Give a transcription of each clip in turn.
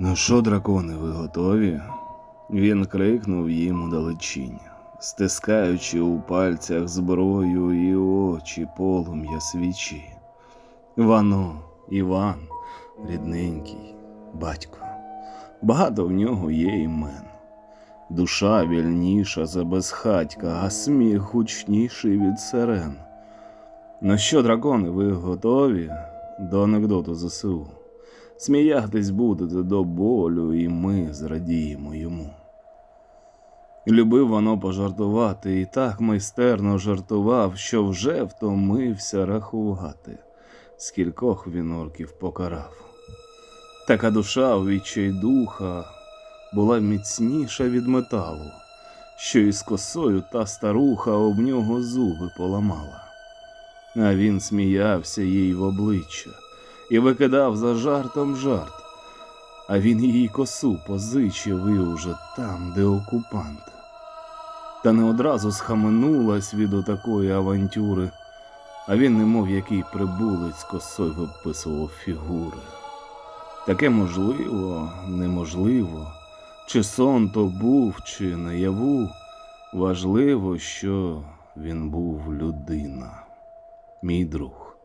Ну що, дракони, ви готові? Він крикнув їм удалечінь, стискаючи у пальцях зброю і очі полум'я свічі. Вано, Іван, рідненький, батько. Багато в нього є імен. Душа вільніша за безхатька, а сміх гучніший від сирен. Ну що, дракони, ви готові до анекдоту ЗСУ? Сміятись будете до болю, і ми зрадіємо йому. Любив воно пожартувати, і так майстерно жартував, що вже втомився рахувати, скількох він орків покарав. Така душа у відчай духа була міцніша від металу, що із косою та старуха об нього зуби поламала. А він сміявся їй в обличчя і викидав за жартом жарт. А він їй косу позичив і уже там, де окупант. Та не одразу схаменулась від отакої авантюри, а він, немов який прибулець, косою виписував фігури. Таке можливо, неможливо, чи сон то був, чи наяву. Важливо, що він був людина, мій друг,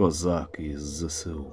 козак із ЗСУ.